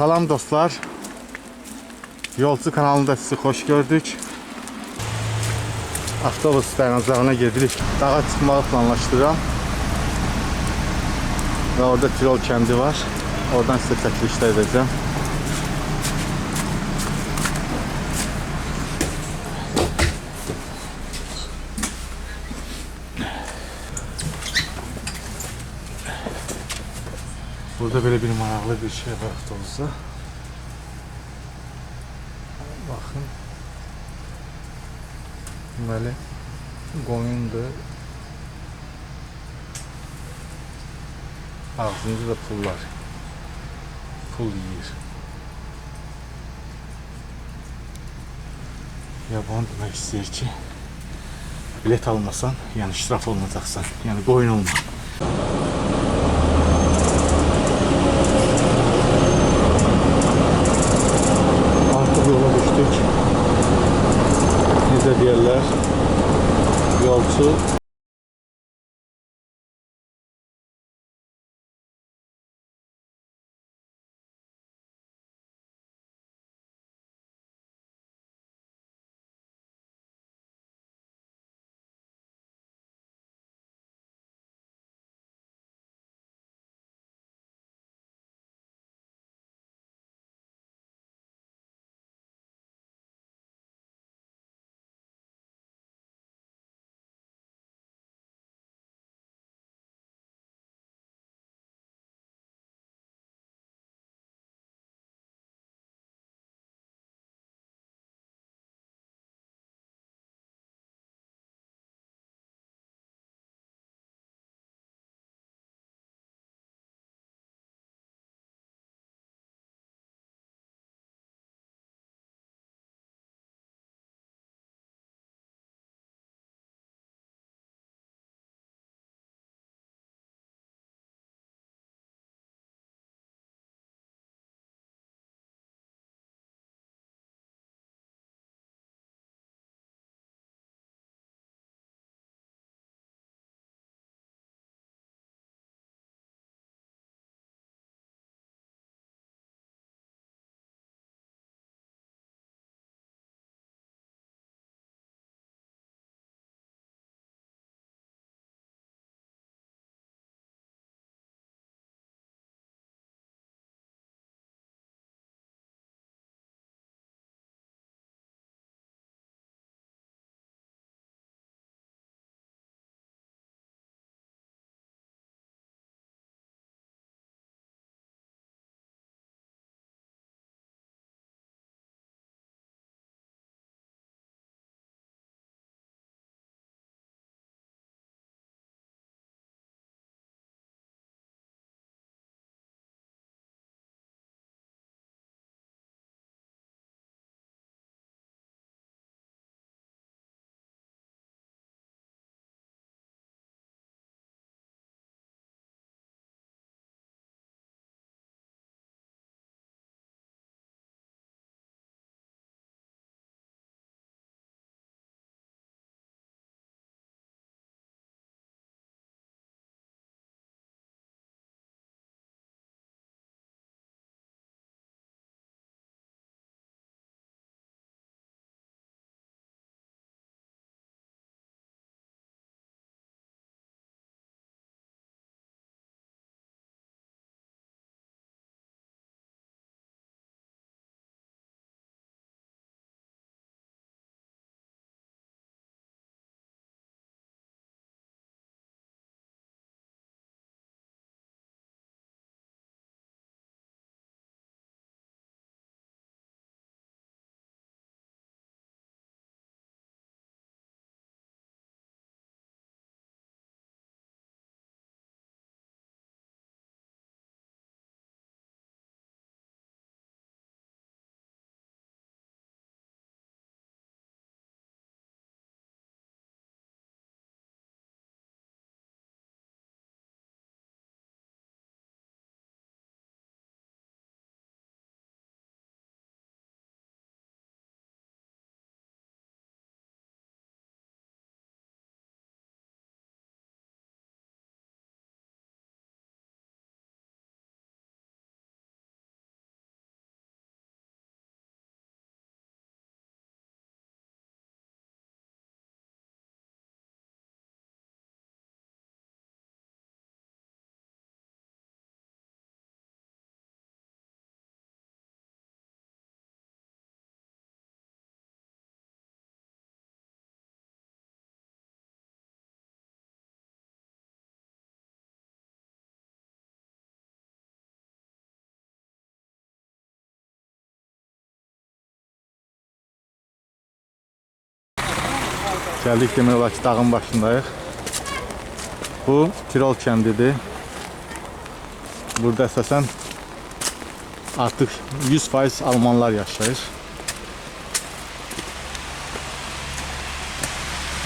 Salam dostlar. Yolcu kanalında sizi hoş gördük. Avtobus dayanacağına gedirik. Dağa çıkmağı planlaşdırıram. Ve orada Tirol kendi var. Oradan size çəkilişlər edeceğim. Burada böyle bir maraqlı bir şey var avtobusta. Bakın. Böyle qoyundur. Ağzında da pullar. Pul yiyir. Yaban demək istəyir ki, bilet almasan, yəni ştraf olunacaqsan. Yəni qoyun olma. 好。Gəldik demək olar dağın başındayıq. Bu Tirol kəndidir. Burada əsasən artıq 100% almanlar yaşayır.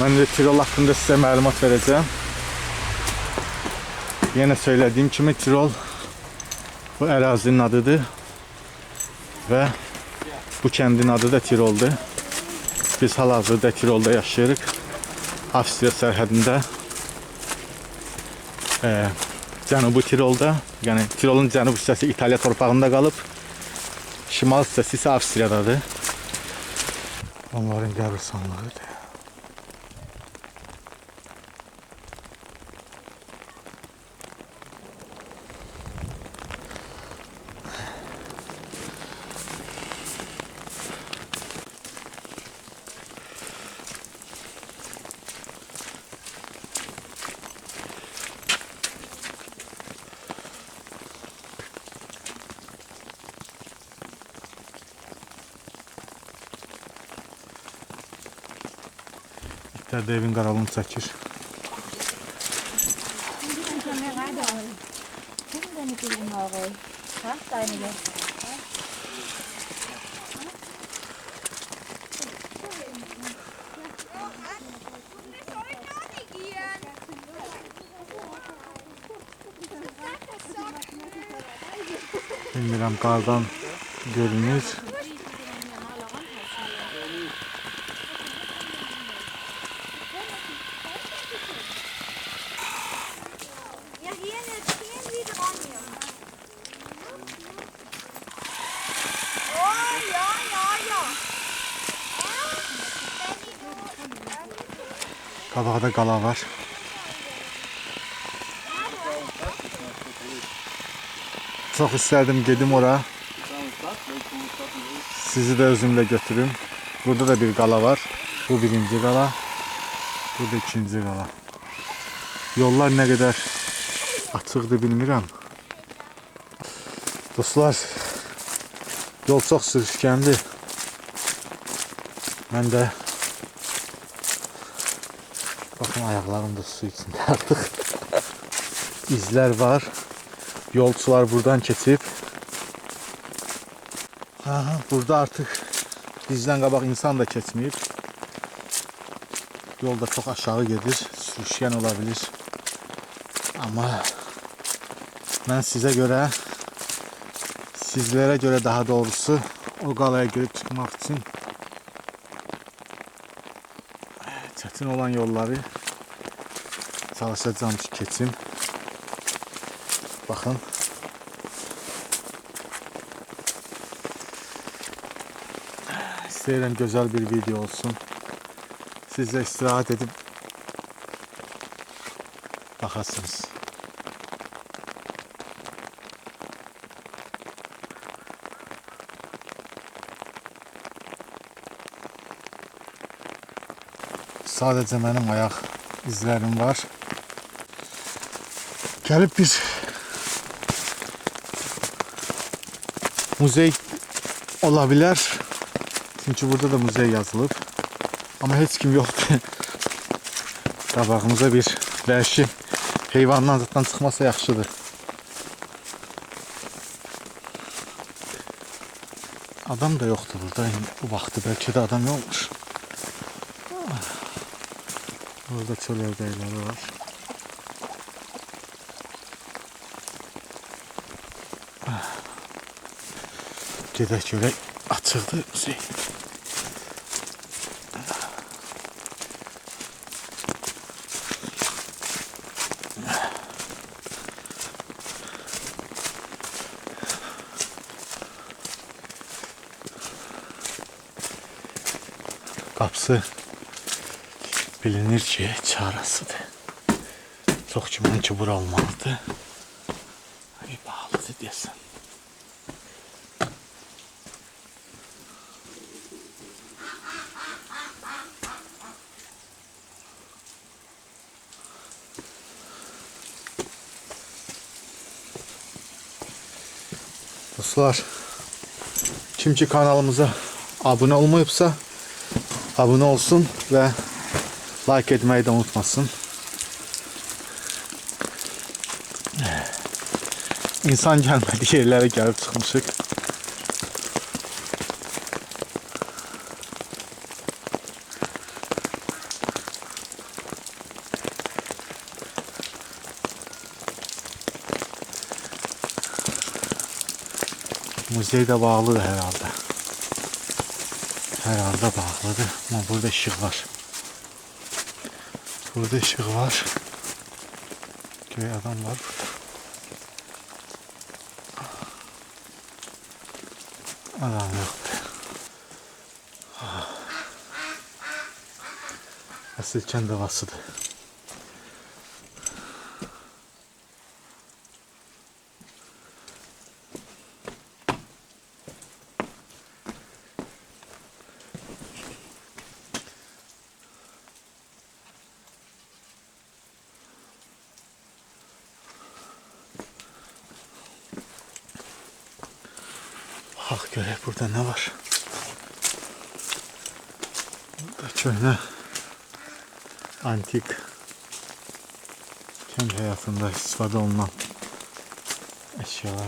Mən də Tirol haqqında sizə məlumat verəcəm. Yenə söylədiyim kimi Tirol bu ərazinin adıdır və bu kəndin adı da Tiroldur. Biz hal-hazırda Tirolda yaşayırıq. Avstriya sərhədində. E, Cənubi Tirolda, yəni Tirolun cənubi hissəsi İtaliya torpağında qalıb. Şimal hissəsi isə Avstriyadadır. Onların qəbirstanlığıdır. Də evin qaralını çəkir. Bilmirəm qardan görünür. Qabaqda qala var. Çox istərdim gedim ora. Sizi də özümlə götürüm. Burada da bir qala var. Bu birinci qala. Bu da ikinci qala. Yollar nə qədər açıqdır bilmirəm. Dostlar, yol çox sürüşkəndir. Mən də Bakın ayaklarım da su içinde artık. İzler var. Yolcular buradan keçib. Aha, burada artık bizden qabaq insan da keçməyib. Yol da çok aşağı gedir. Sürüşkən olabilir. Ama ben size göre sizlere göre daha doğrusu o qalaya girip çıkmak için çətin olan yolları çalışacağım ki keçim. Baxın. İstəyirəm gözəl bir video olsun. Siz də istirahət edib baxasınız. Sadəcə mənim ayaq izlərim var. Gəlib bir muzey ola bilər. Çünki burada da muzey yazılıb. Amma heç kim yoxdur. Qabağımıza bir vəhşi heyvandan zətdən çıxmasa yaxşıdır. Adam da yoxdur burada. Bu vaxtı bəlkə də adam yoxmuş. Burada çöl ördəkləri var. Gedək görək açıqdır muzey. Qapısı bilinir ki, çarəsidir. Çox güman ki, bura olmalıdır. Ay, bağlıdır deyəsən. Dostlar, kim ki kanalımıza abone olmayıbsa abone olsun ve Like etmeyi de unutmasın. İnsan gelmediği yerlere gelip çıkmışık. Muzey de bağlıdır herhalde. Herhalde bağlıdır. Ama burada ışık var. Burada ışık var. Köy adam var burada. Adam yok. Asıl kendi havasıdır. Bak göre burada ne var? Burada köhne antik kendi hayatında istifade olunan eşyalar.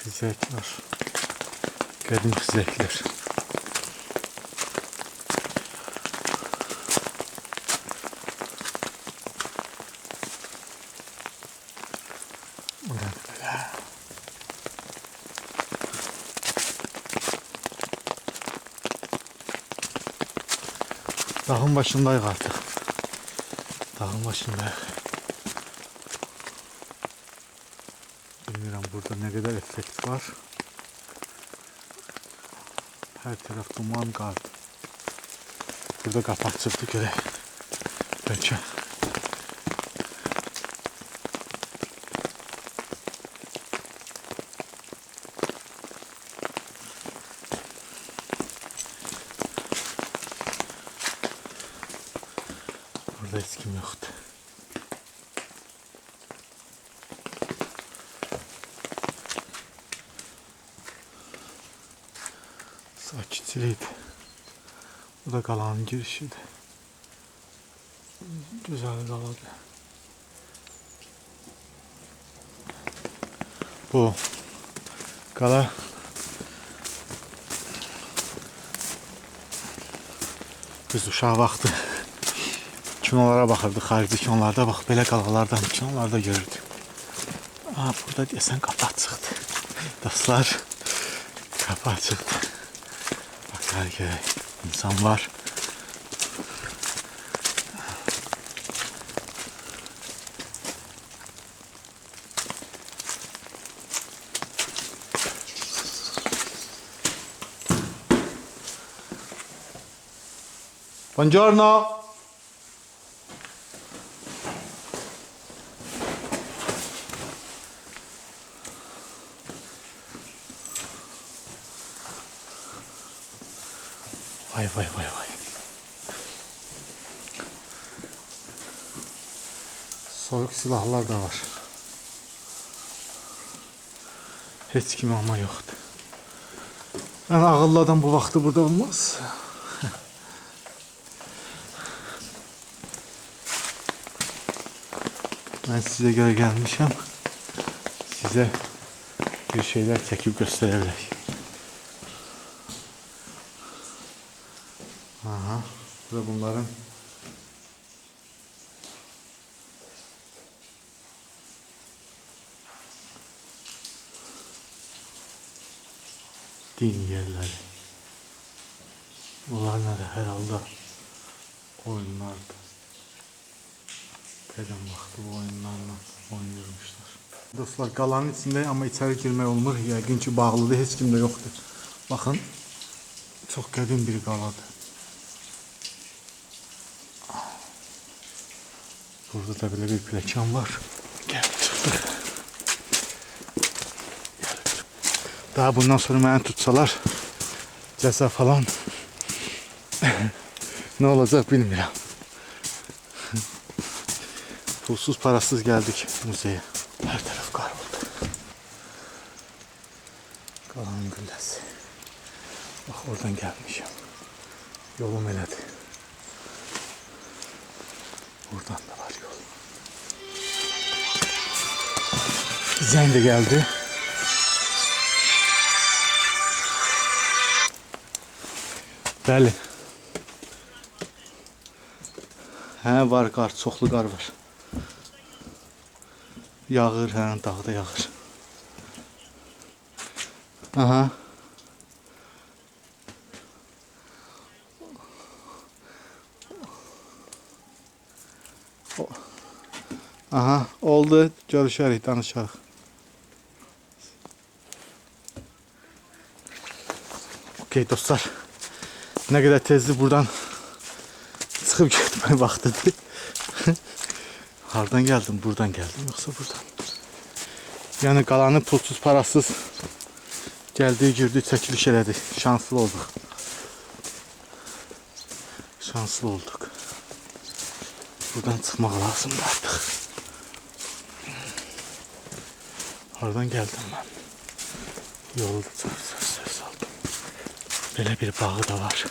Xizekler. Qədim xizəklər. Ulan belə. Dağın başındayıq artıq. Dağın başındayıq. Bilmirəm burada nə qədər effekt var. Hər tərəf duman, qar. Burada qapaq çıxdı görək. Bəlkə. Burada heç kim yoxdur. Sakitçilik. Bu da qalanın girişidir. Güzel qaladır. Bu qala biz uşaq vaxtı kinolara baxırdıq, xarici kinolarda bax belə qalalardan kinolarda görürdük. Aa, burada deyəsən qapaq çıxdı. Dostlar, qapaq çıxdı. Bakar görək, insan var. Buongiorno. Silahlar da var. Heç kim ama yoktu. Ben ağıllı adam bu vakti burada olmaz. Ben size göre gelmişim. Size bir şeyler çekip gösterebileyim. Aha. Da bunların din yerleri. Bunlar ne de herhalde oyunlardı. Qələm vaxtı bu oyunlarla oynayırmışlar. Dostlar qalanın içində amma içəri girmək olmur. Yəqin ki bağlıdır, heç kim də yoxdur. Baxın. Çox qədim bir qaladır. Burada da belə bir pləkan var. Gəlib Daha bundan sonra beni tutsalar ceza falan ne olacak bilmiyorum. Pulsuz parasız geldik müzeye. Her taraf kar oldu. Kalan güllesi. Bak oradan gelmişim. Yolum eledi. Buradan da var yol. Zen de geldi. Bəli. Hə, var qar, çoxlu qar var. Yağır, hə, dağda yağır. Aha. Aha, oldu. Görüşərik, danışarıq. Okey dostlar. Ne kadar tezli buradan çıkıp gitme vaktidir. Hardan geldim? Buradan geldim yoksa buradan. Yani kalanı pulsuz parasız geldiği girdi çekiliş elədi. Şanslı olduk. Şanslı olduk. Buradan çıkmak lazım artık. Hardan geldim ben. Yolda çok söz söz aldım. Böyle bir bağı da var.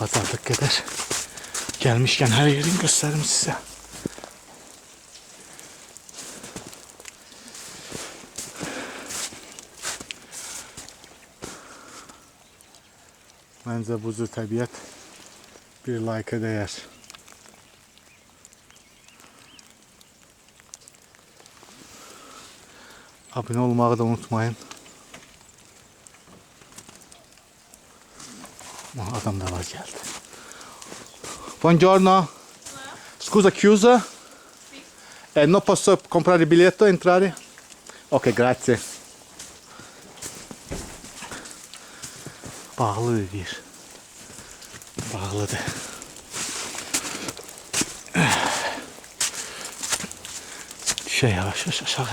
Pazarlık kadar. Gelmişken her yerini gösteririm size. Bence bu cür təbiət bir like'a değer. Abone olmayı da unutmayın. Var geldi. Buongiorno. Scusa, chiusa? Eh, non posso comprare il biglietto e entrare? Ok, grazie. Bağlı bir. Bağlıdır. Şey yavaş yavaş aşağı.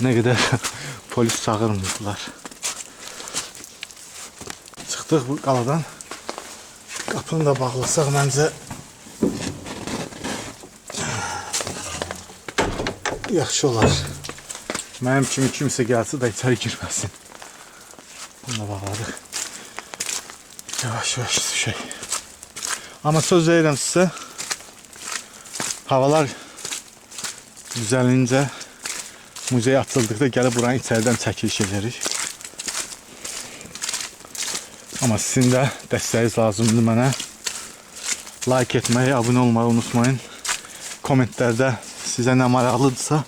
Ne kadar polis çağırmıyorlar. Çıxdıq bu qaladan. Qapını da bağlasaq məncə yaxşı olar. Mənim kimi kimsə gəlsə də içəri girməsin. Bunu da bağladıq. Yavaş yavaş şey. Ama söz verirəm sizə. Havalar düzəlincə muzey açıldıqda gəlib buranın içəridən çəkiliş edərik. Amma sizin də dəstəyiniz lazımdır mənə. Like etməyi, abunə olmayı unutmayın. Kommentlərdə sizə nə maraqlıdırsa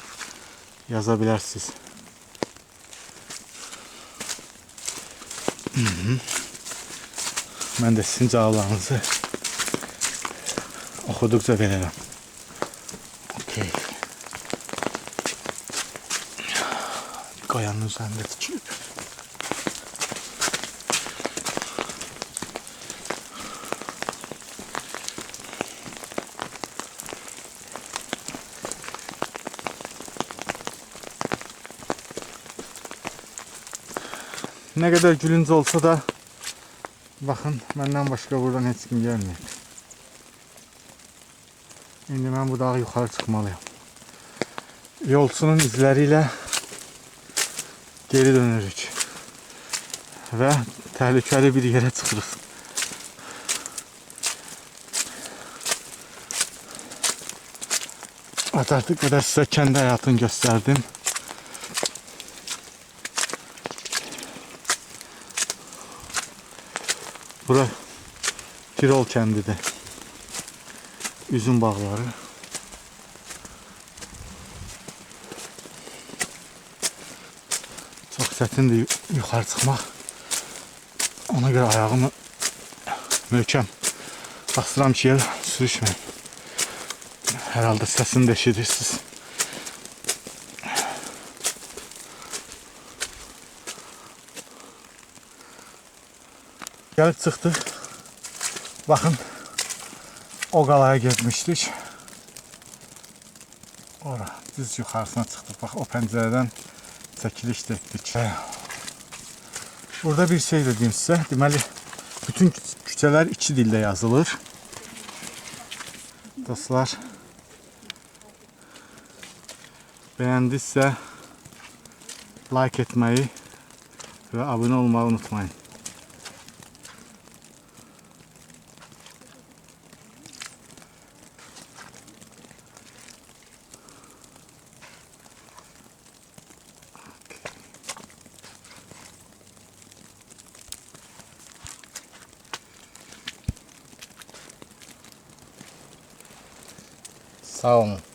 yaza bilərsiniz. Də sizin cavablarınızı oxuduqca verərəm. Okey. Qayanın üzərində tikilib. Ne kadar gülünc olsa da bakın benden başka buradan hiç kim gelmiyor. Şimdi ben bu dağı yukarı çıkmalıyım. Yolsunun izleriyle geri dönürük. Ve tehlikeli bir yere çıkırız. Artık kadar size kendi hayatını gösterdim. Bura Tirol kəndi də. Üzüm bağları. Çox çətindir yuxarı çıxmaq. Ona görə ayağımı möhkəm basıram ki, yer sürüşməyim. Hər halda səsini də. Gəlib çıxdıq. Baxın, o qalaya getmişdik. Ora, düz yuxarısına çıxdıq. Bax, o pəncərədən çəkiliş də etdik. Burada bir şey də deyim sizə. Deməli, bütün kü- küçələr iki dildə yazılır. Dostlar, Beğendiyse like etmeyi ve abone olmayı unutmayın. home.